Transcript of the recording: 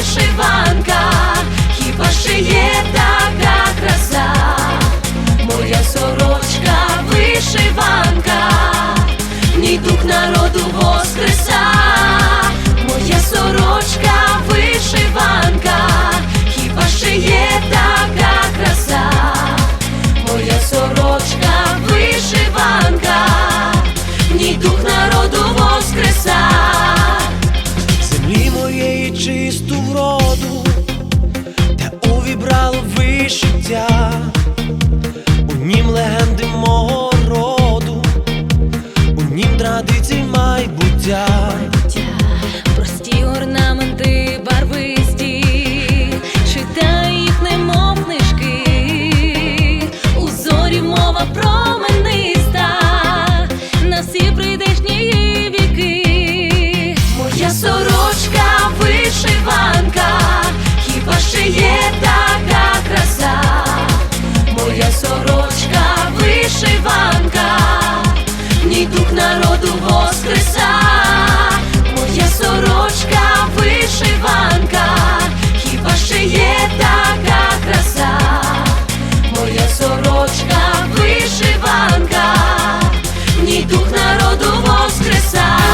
вишиванка, чисту вроду, та увібрало вишиття, у нім легенди мого роду, у нім традицій майбуття. дух народу воскреса, моя сорочка, вишиванка, хіба ще є така краса, моя сорочка, вишиванка, в ній дух народу воскреса.